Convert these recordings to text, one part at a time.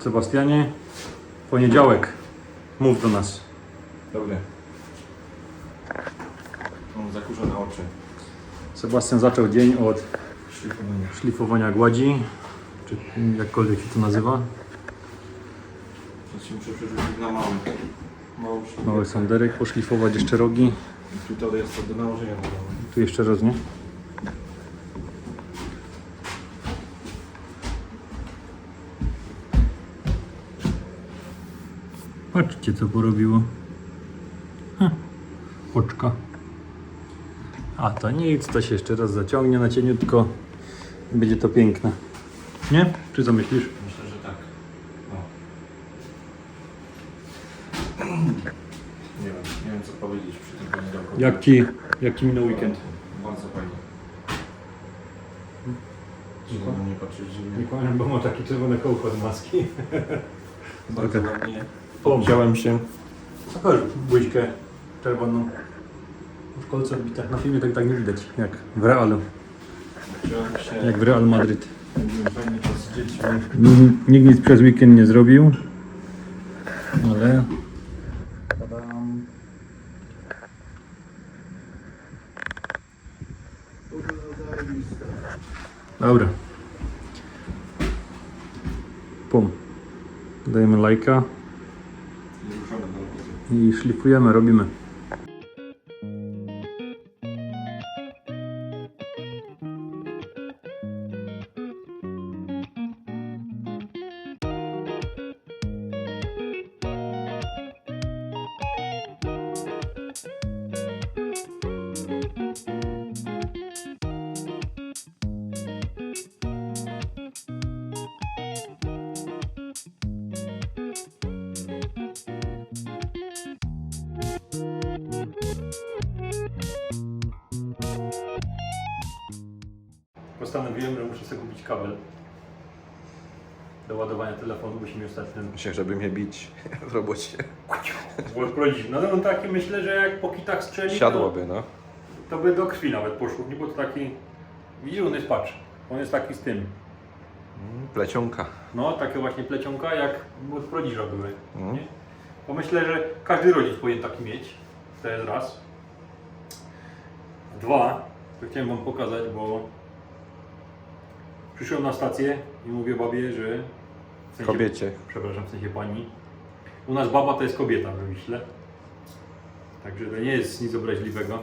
Sebastianie, poniedziałek. Mów do nas. Dobry. Mam zakurzone oczy. Sebastian zaczął dzień od Szlifowania. szlifowania gładzi, czy jakkolwiek się to nazywa. Teraz się muszę przerzucić na mały. Mały szlif. Mały sanderek, poszlifować jeszcze rogi. I Tutaj jest to do nałożenia. Tu jeszcze raz, nie? Patrzcie, co porobiło. Ha, oczka. A to nic, to się jeszcze raz zaciągnie na cieniutko będzie to piękne. Nie? Czy co myślisz? Myślę, że tak. No. Nie wiem, nie wiem co powiedzieć przy tym poniedziałku. Jak ci, jak ci minął weekend? Bardzo fajnie. Na mnie patrzeć dziwnie. kłaniam, bo ma takie czerwone kołko od maski. Bardzo ładnie. Pom. Wziąłem się. Pokaż buźkę czerwoną. W kolce odbitach na filmie tak, tak nie widać, jak w Realu, Wziąłem się. jak w Real Madryt. Będziemy fajnie to z dziećmi. Nikt, nikt nic przez weekend nie zrobił, ale... Tadam. Dobra. Pum. Dajemy lajka Nie ruszamy do roboty. I szlifujemy, robimy. Postanowiłem, że muszę sobie kupić kabel do ładowania telefonu, bo się mi ostatnio Myślę, żeby mnie bić w robocie. było odprowadzić. No to on taki myślę, że jak po kitach strzeli, Siadłoby, no. To, to by do krwi nawet poszło, nie? Bo to taki, widzisz, on jest, patrz, on jest taki z tym. Mm, Plecionka. No, takie właśnie plecionka, jak od prodziża były. Mm. Nie? Bo myślę, że każdy rodzic powinien taki mieć. To jest raz. Dwa, to chciałem Wam pokazać, bo przyszłem na stację i mówię babie, że w sensie, Kobiecie. przepraszam, w sensie pani. U nas baba to jest kobieta we Wiśle. Także to nie jest nic obraźliwego.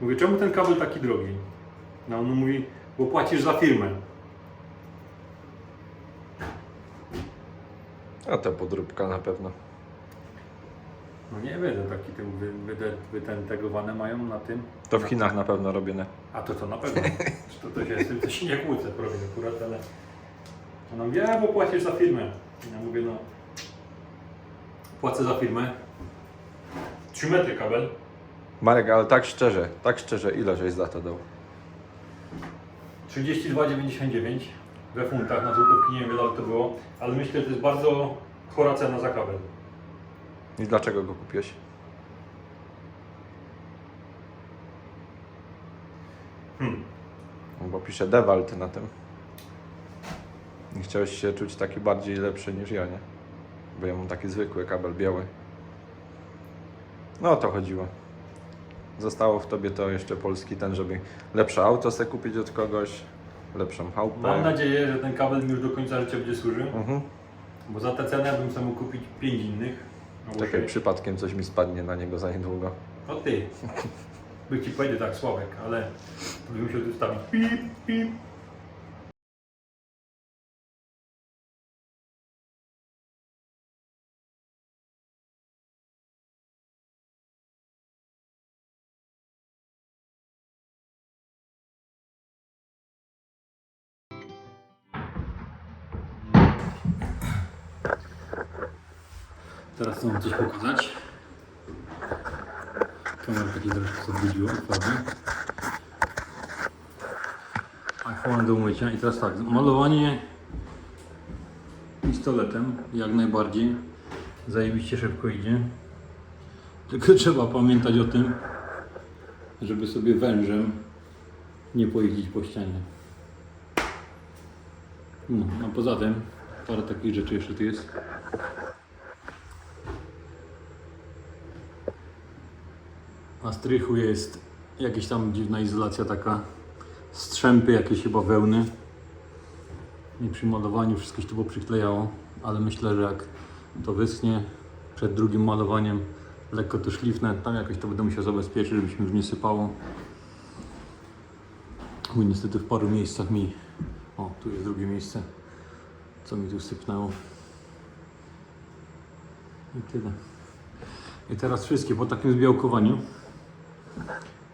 Mówię, czemu ten kabel taki drogi? No on mówi, bo płacisz za firmę. A to podróbka na pewno. No nie wiem, taki tym wy, wy, wytentegowane mają na tym. To w Chinach na pewno robione. A to to na pewno. to, to się z tym się nie kłócę prawie akurat, ale ona mówi, a bo płacisz za firmę. Ja mówię, no płacę za firmę. 3 metry kabel. Marek, ale tak szczerze, tak szczerze, ile żeś za to dał? 32,99 we funtach na złotówki, nie wiem ile to było, ale myślę, że to jest bardzo chora cena za kabel. I dlaczego go kupiłeś? Hmm. No Bo pisze Dewalt na tym. I chciałeś się czuć taki bardziej lepszy niż ja, nie? Bo ja mam taki zwykły kabel biały. No o to chodziło. Zostało w tobie to jeszcze polski ten, żeby lepsze auto sobie kupić od kogoś, lepszą chałupę. Mam nadzieję, że ten kabel mi już do końca życia będzie służył, Mhm. bo za tę cenę ja bym mógł kupić 5 innych. Tak jak sześć. przypadkiem coś mi spadnie na niego za niedługo. O ty. By ci powiedział tak Sławek, ale bym musiał tu stawić pip, pip. Teraz chcę wam coś pokazać. Kamera taki troszkę się odwiedziła, ładnie. iPhone do umycia i teraz tak, malowanie pistoletem jak najbardziej zajebiście szybko idzie. Tylko trzeba pamiętać o tym, żeby sobie wężem nie pojeździć po ścianie. No, a poza tym Parę takich rzeczy jeszcze tu jest. Na strychu jest jakaś tam dziwna izolacja taka. Strzępy jakieś chyba wełny. I przy malowaniu wszystko się tu przyklejało, ale myślę, że jak to wyschnie przed drugim malowaniem, lekko to szlifnę, tam jakoś to będę musiał zabezpieczyć, żeby się już nie sypało. Bo niestety w paru miejscach mi... O, tu jest drugie miejsce, co mi tu sypnęło. I tyle. I teraz wszystkie po takim zbiałkowaniu.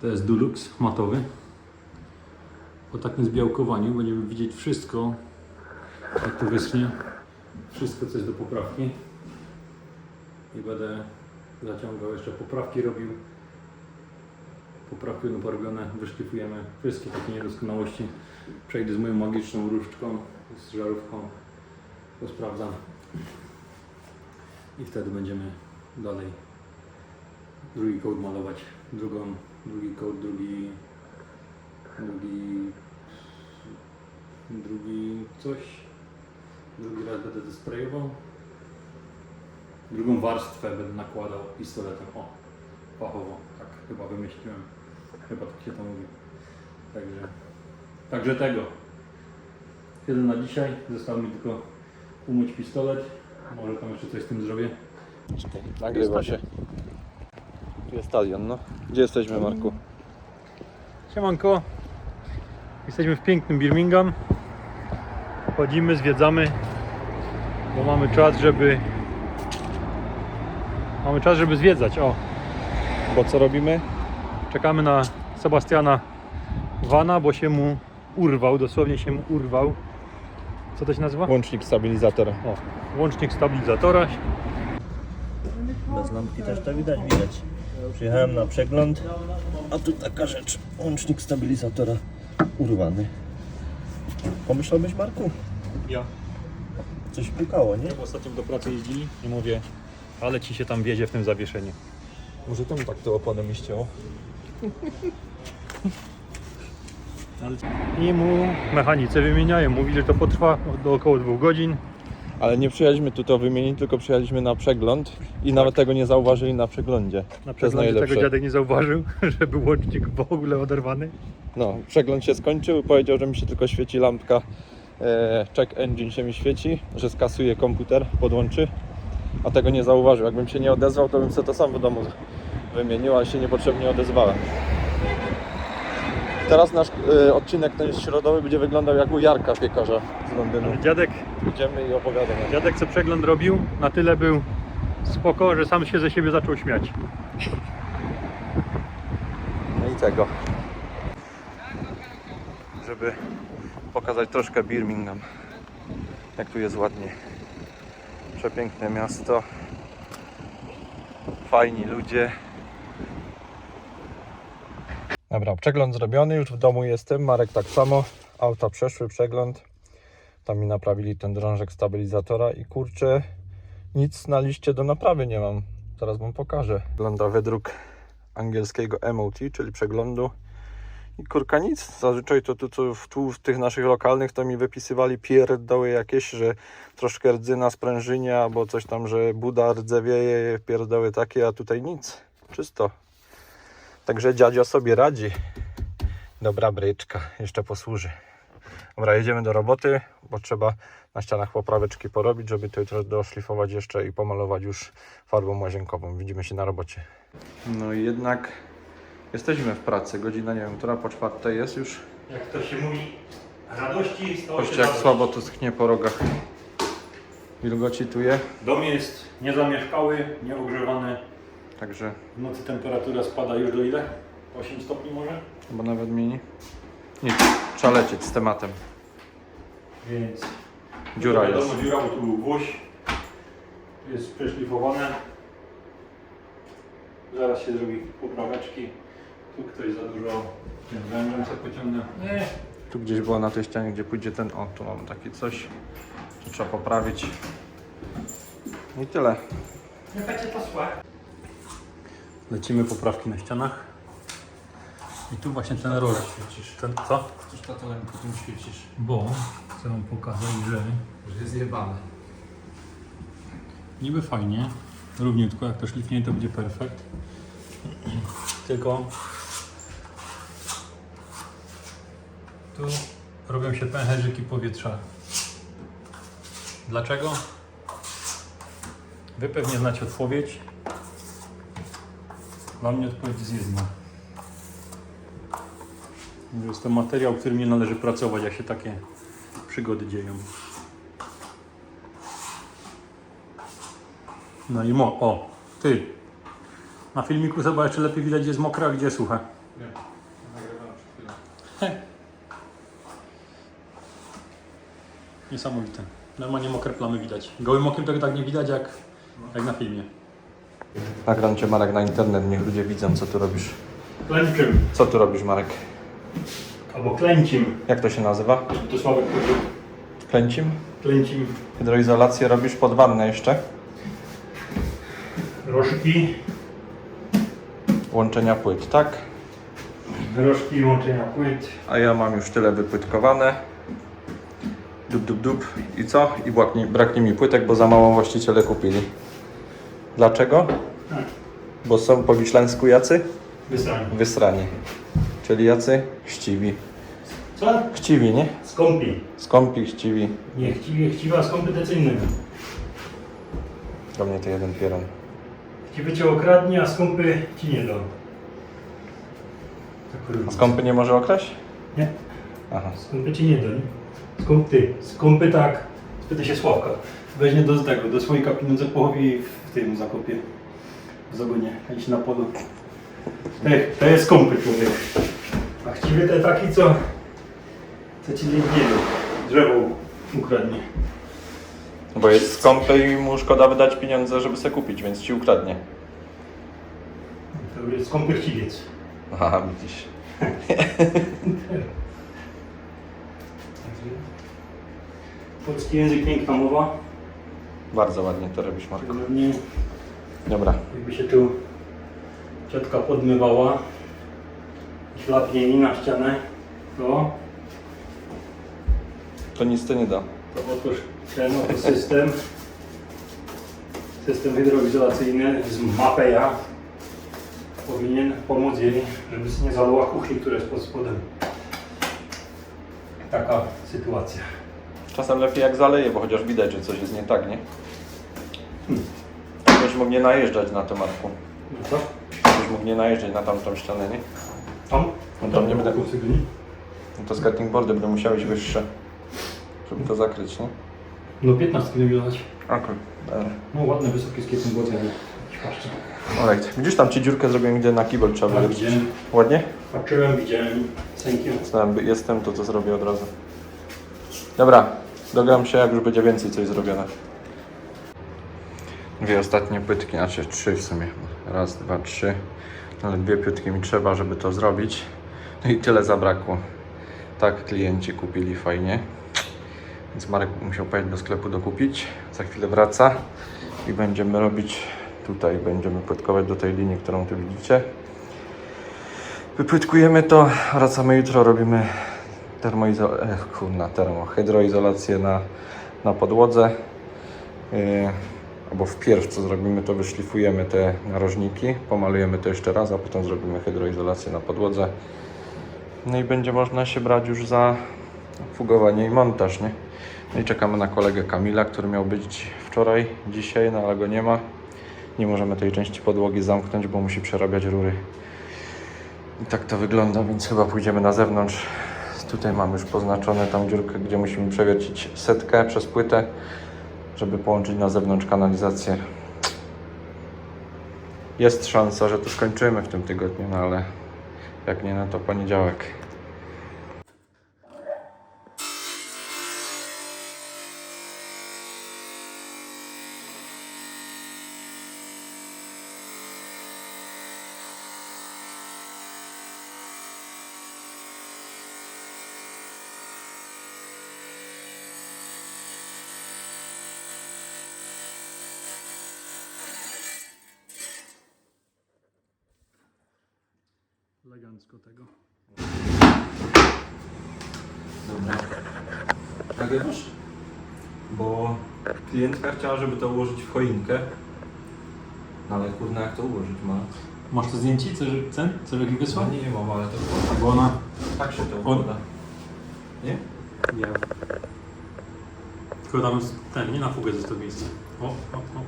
To jest Dulux matowy. Po takim zbiałkowaniu będziemy widzieć wszystko, jak to wyschnie. Wszystko, co jest do poprawki. I będę zaciągał jeszcze poprawki robił. Poprawki będą porobione, wyszlifujemy wszystkie takie niedoskonałości. Przejdę z moją magiczną różdżką, z żarówką, posprawdzam. I wtedy będziemy dalej drugi kołd malować, drugą, drugi kołd, drugi, drugi, drugi coś, drugi raz będę to sprayował, drugą warstwę będę nakładał pistoletem, o, fachowo, tak chyba wymyśliłem, chyba tak się to mówi, także, także tego, tyle na dzisiaj, zostało mi tylko umyć pistolet, może tam jeszcze coś z tym zrobię. Nagrywa się. Stadion, no. Gdzie jesteśmy, Marku? Siemanko, jesteśmy w pięknym Birmingham. Chodzimy, zwiedzamy, bo mamy czas, żeby mamy czas, żeby zwiedzać. O, Bo co robimy? czekamy na Sebastiana Wana, bo się mu urwał, dosłownie się mu urwał. Co to się nazywa? Łącznik stabilizatora. O, łącznik stabilizatora. Bez lampki też to widać, widać. Przyjechałem na przegląd, a tu taka rzecz, łącznik stabilizatora urwany. Pomyślałbyś Marku? Ja. Coś pukało, nie? Ostatnio do pracy jeździli i mówię, ale ci się tam wiedzie w tym zawieszeniu. Może temu tak to oponę mi ścięło. I mu mechanicy wymieniają. Mówi, że to potrwa do około dwóch godzin. Ale nie przyjechaliśmy tu to wymienić, tylko przyjechaliśmy na przegląd i nawet tego nie zauważyli na przeglądzie. Na przeglądzie tego dziadek nie zauważył, że był łącznik w ogóle oderwany. No, przegląd się skończył, powiedział, że mi się tylko świeci lampka, e, check engine się mi świeci, że skasuje komputer, podłączy, a tego nie zauważył. Jakbym się nie odezwał, to bym sobie to sam w domu wymienił, ale się niepotrzebnie odezwałem. Teraz nasz e, odcinek ten jest środowy, będzie wyglądał jak u Jarka piekarza z Londynu. Dziadek, Idziemy i opowiadamy. dziadek co przegląd robił, na tyle był spoko, że sam się ze siebie zaczął śmiać. No i tego. Żeby pokazać troszkę Birmingham. Jak tu jest ładnie. Przepiękne miasto. Fajni ludzie. Dobra, przegląd zrobiony, już w domu jestem. Marek tak samo. Auta przeszły przegląd. Tam mi naprawili ten drążek stabilizatora i kurczę, nic na liście do naprawy nie mam. Zaraz wam pokażę. Wygląda według angielskiego MOT, czyli przeglądu. I kurka nic. Zazwyczaj to tu, tu w tych naszych lokalnych to mi wypisywali pierdoły jakieś, że troszkę rdzy na sprężynie albo coś tam, że buda rdzewieje, pierdoły takie, a tutaj nic. Czysto. Także dziadzio sobie radzi. Dobra bryczka, jeszcze posłuży. Dobra, jedziemy do roboty, bo trzeba na ścianach popraweczki porobić, żeby to jutro doszlifować jeszcze i pomalować już farbą łazienkową. Widzimy się na robocie. No i jednak jesteśmy w pracy. Godzina, nie wiem, która po czwartej jest już. Jak to się mówi, radości stało jak słabo tu schnie po rogach. Wilgoci tu je, Dom jest niezamieszkały, nieogrzewany. Także W nocy temperatura spada już do ile? 8 stopni może? chyba nawet mini. Nic, trzeba lecieć z tematem. Więc Dziura to wiadomo, jest. dziura, bo tu był gwóźdź. Tu jest przeszlifowane. Zaraz się zrobi popraweczki. Tu ktoś za dużo tym wężem sobie pociągnął. Nie. Tu gdzieś było na tej ścianie, gdzie pójdzie ten, o tu mam takie coś. To trzeba poprawić. I tyle. Lecimy poprawki na ścianach. I tu właśnie ten roller. Ten, co? Światłem po tym świecisz. Bo chcę wam pokazać, że Że jest jebane. niby fajnie, równiutko, jak to szlifnie to będzie perfekt. Tylko tu robią się pęcherzyki powietrza. Dlaczego? Wy pewnie znacie odpowiedź. Dla mnie odpowiedź jest jedna. Jest to materiał, którym nie należy pracować, jak się takie przygody dzieją. No i mo, o, ty. Na filmiku zobacz, czy lepiej widać, gdzie jest mokre, a gdzie suche. Nie. Nagrywałem przed chwilą. Niesamowite. Normalnie mokre plamy widać. Gołym okiem tego tak nie widać, jak, jak na filmie. Nagram cię Marek na internet, niech ludzie widzą co tu robisz. Klęczym. Co tu robisz Marek? Albo klęcim. Jak to się nazywa? To Sławek powiedział. Klęcim? Klęcim. Hydroizolację robisz pod wannę jeszcze? Rożki. Łączenia płyt, tak? Rożki łączenia płyt. A ja mam już tyle wypłytkowane. Dup, dup, dup. I co? I braknie, braknie mi płytek, bo za mało właściciele kupili. Dlaczego? Tak. Bo są po wiślańsku jacy? Wysranie. Wysrani. Czyli jacy? Chciwi. Co? Chciwi, nie? Skąpi. Skąpi, chciwi. Nie chciwie, chciwa z kompetencyjnego. Dla mnie to jeden pieron. Chciwy cię okradnie, a skąpy ci nie da. Tak A skąpy nie może okraść? Nie. Aha. Skąpy ci nie da, nie? Skąp ty? Skąpy tak. Spyta się Sławka. Weźmie do tego, do słoika pieniądze pochowi w tym zakopie. W zagonie, a iść na polu. To, to jest skąpy człowiek. A chciwy te taki, co... Co ci nie wiem. Drzewo ukradnie. Bo jest skąpy i mu szkoda wydać pieniądze, żeby sobie kupić, więc ci ukradnie. To jest skąpy chciwiec. Aha, widzisz. Polski język, piękna mowa. Bardzo ładnie to robisz, Marku. Dobra. jakby się tu ciotka podmywała i szlapnie mi na ścianę, to, To nic to nie da. to otóż ten oto system, system hydroizolacyjny z Mapeja powinien pomóc jej, żeby nie zalała kuchni, która jest pod spodem. Taka sytuacja. Czasem lepiej jak zaleje, bo chociaż widać, że coś jest nie tak, nie? Byś mógł nie najeżdżać na to, Marku. No co? Byś mógł nie najeżdżać na tamtą ścianę, nie? Tam? No tam nie będę-. No to skirting boardy będą musiały być wyższe, żeby to zakryć, nie? No 15 km dać. Okej. No ładne, wysokie skating boardy, ale. Alright. Widzisz, tam ci dziurkę zrobiłem, idę na kibel, trzeba Tak, wyrzucić. widziałem. Ładnie? Patrzyłem, widziałem. Thank you. Znałem, by- jestem, to to zrobię od razu. Dobra, dogram się, jak już będzie więcej coś zrobione. Dwie ostatnie płytki, znaczy trzy w sumie. Raz, dwa, trzy. Ale dwie płytki mi trzeba, żeby to zrobić. No i tyle zabrakło. Tak, klienci kupili fajnie. Więc Marek musiał pojechać do sklepu dokupić. Za chwilę wraca i będziemy robić tutaj, będziemy płytkować do tej linii, którą tu widzicie. Wypłytkujemy to, wracamy jutro, robimy termoizo... E, kurna, termo, hydroizolację na, na podłodze. Yy, albo wpierw co zrobimy, to wyszlifujemy te narożniki, pomalujemy to jeszcze raz, a potem zrobimy hydroizolację na podłodze. No i będzie można się brać już za fugowanie i montaż, nie? No i czekamy na kolegę Kamila, który miał być wczoraj, dzisiaj, no ale go nie ma. Nie możemy tej części podłogi zamknąć, bo musi przerabiać rury. I tak to wygląda, więc chyba pójdziemy na zewnątrz. Tutaj mamy już poznaczone tą dziurkę, gdzie musimy przewiercić setkę przez płytę, żeby połączyć na zewnątrz kanalizację. Jest szansa, że to skończymy w tym tygodniu, no ale jak nie, no to poniedziałek. Elegancko tego. nagrywasz? Bo klientka chciała, żeby to ułożyć w choinkę. No ale kurna, jak to ułożyć ma? Masz to zdjęcie, co, ten, co Żegi wysłał? No nie mam, ale to było Bo ona... tak się to On- układa. Nie? Nie. Tylko tam jest ten, nie na fugę został miejsce. O, o, o.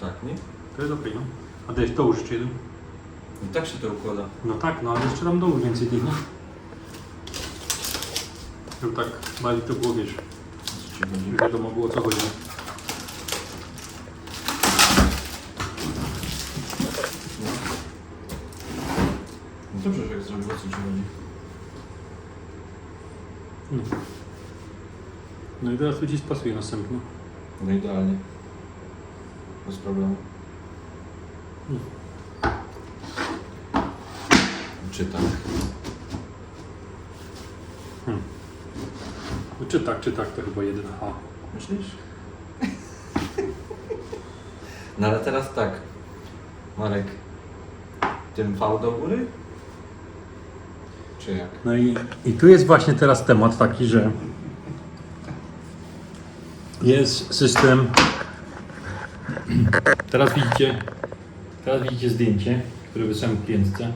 Tak, nie? To jest okej, no. A dajesz dołóż jeszcze jeden. I tak się to układa. No tak, no ale jeszcze tam dołóż więcej nie? Żeby tak bardziej to było, wiesz, Co ci wiadomo było o co chodzi. No dobrze, że jak zrobił, o co ci chodzi. No. no i teraz tu ci spasuje następny. No idealnie. Bez problemu. Mm. Czy tak? No, czy tak, czy tak, to chyba jeden H. Myślisz? No ale teraz tak. Marek. Tym V do góry? Czy jak? No i, i tu jest właśnie teraz temat taki, że jest system. Teraz widzicie, teraz widzicie zdjęcie, które wysłałem klientce.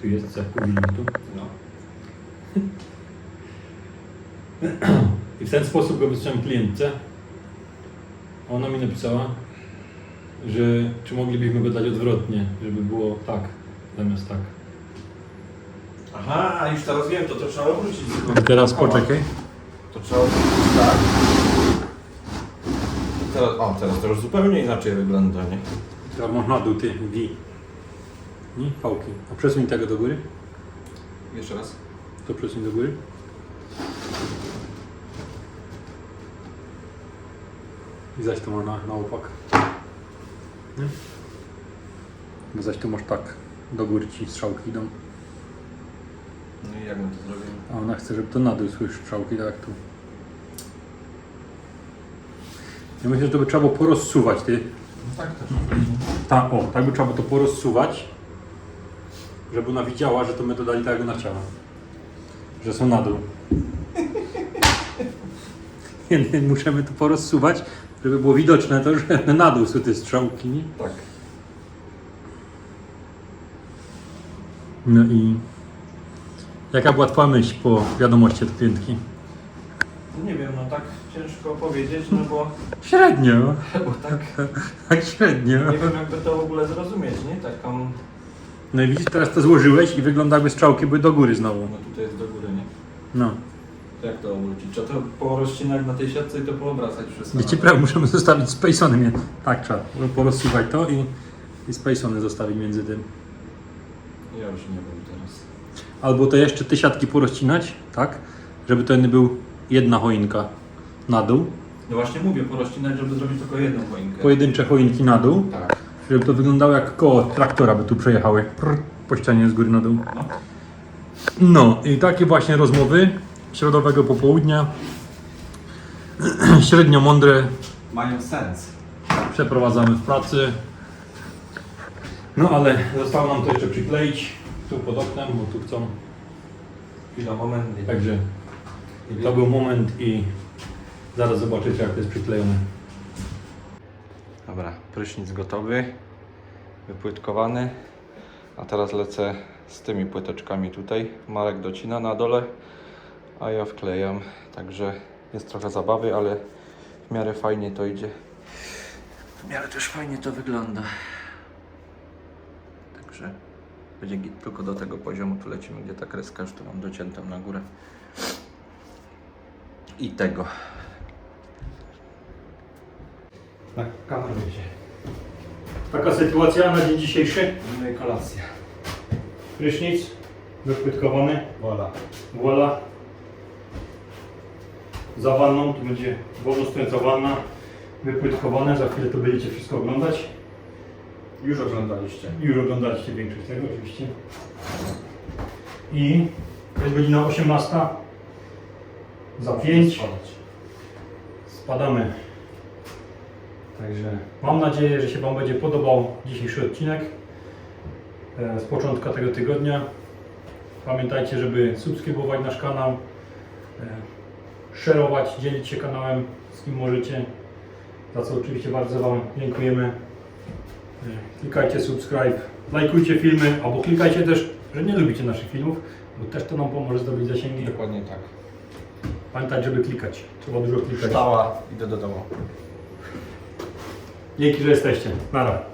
Tu jest, za pół minutu. No. I w ten sposób go wysłałem klientce. A Ona mi napisała, że czy moglibyśmy go dać odwrotnie, żeby było tak zamiast tak. Aha, już teraz wiem, to to trzeba obrócić. I teraz poczekaj. To trzeba obrócić tak. Teraz, o, teraz to już zupełnie inaczej wygląda, nie? Teraz masz na dół ty, V. Nie? Fałki. A przesuń tego do góry. Jeszcze raz. To przesuń do góry. I zaś to masz na, opak. Nie? Bo zaś tu masz tak. Do góry ci strzałki idą. No i jak my to zrobimy? A ona chce, żeby to na dół szły strzałki, tak jak tu. Ja myślę, że to by trzeba było porozsuwać, ty. No tak też. Ta, o, tak by trzeba było to porozsuwać, żeby ona widziała, że to my dodali tak jak ona chciała. Że są na dół. Musimy to porozsuwać, żeby było widoczne to, że na dół są te strzałki. Nie? Tak. No i jaka była Twoja myśl po wiadomości od klientki? Nie wiem, no tak ciężko powiedzieć, no bo, Średnio, bo tak tak średnio. nie wiem jakby to w ogóle zrozumieć, nie? Taką, No i widzisz, teraz to złożyłeś i wygląda jakby strzałki były do góry znowu. no tutaj jest do góry, nie? No. To jak to obrócić? Trzeba to porozcinać na tej siatce i to poobracać wszystko. Wiecie, prawo, możemy zostawić spacony. mię- Tak, trzeba porozsuwać to i, i spacony zostawić między tym. Ja już nie wiem teraz. Albo to jeszcze te siatki porozcinać, tak? Żeby to nie był jedna choinka na dół. No właśnie mówię, porozcinać, żeby zrobić tylko jedną choinkę. Pojedyncze choinki na dół, Tak. Żeby to wyglądało jak koło traktora by tu przejechały. Prr, po ścianie z góry na dół. No. I takie właśnie rozmowy środowego popołudnia. Średnio mądre Mają sens. przeprowadzamy w pracy. No ale zostało nam to jeszcze przykleić tu pod oknem, bo tu chcą. Chwila, moment. Także to był moment i zaraz zobaczycie jak to jest przyklejone. Dobra, prysznic gotowy, wypłytkowany. A teraz lecę z tymi płyteczkami tutaj. Marek docina na dole, a ja wklejam. Także jest trochę zabawy, ale w miarę fajnie to idzie. W miarę też fajnie to wygląda. Także będzie git. tylko do tego poziomu tu lecimy, gdzie ta kreska już tu mam dociętą na górę. I tego. Na kamerę się. Taka sytuacja na dzień dzisiejszy. No i kolacja. Prysznic wypłytkowany. Voilà. Voila. Za wanną, tu będzie wolno stojąca wanna. Wypłytkowane, za chwilę to będziecie wszystko oglądać. Już oglądaliście. Już oglądaliście większość tego oczywiście. I jest godzina 18. Za 5 spadamy. Także mam nadzieję, że się Wam będzie podobał dzisiejszy odcinek e, z początku tego tygodnia. Pamiętajcie, żeby subskrybować nasz kanał, e, szerować, dzielić się kanałem z kim możecie. Za co oczywiście bardzo Wam dziękujemy. E, Klikajcie subscribe, lajkujcie filmy, albo klikajcie też, że nie lubicie naszych filmów, bo też to nam pomoże zdobyć zasięgi. Dokładnie tak. Pamiętać, żeby klikać. Trzeba dużo klikać. Stała, idę do domu. Dzięki, że jesteście. Nara.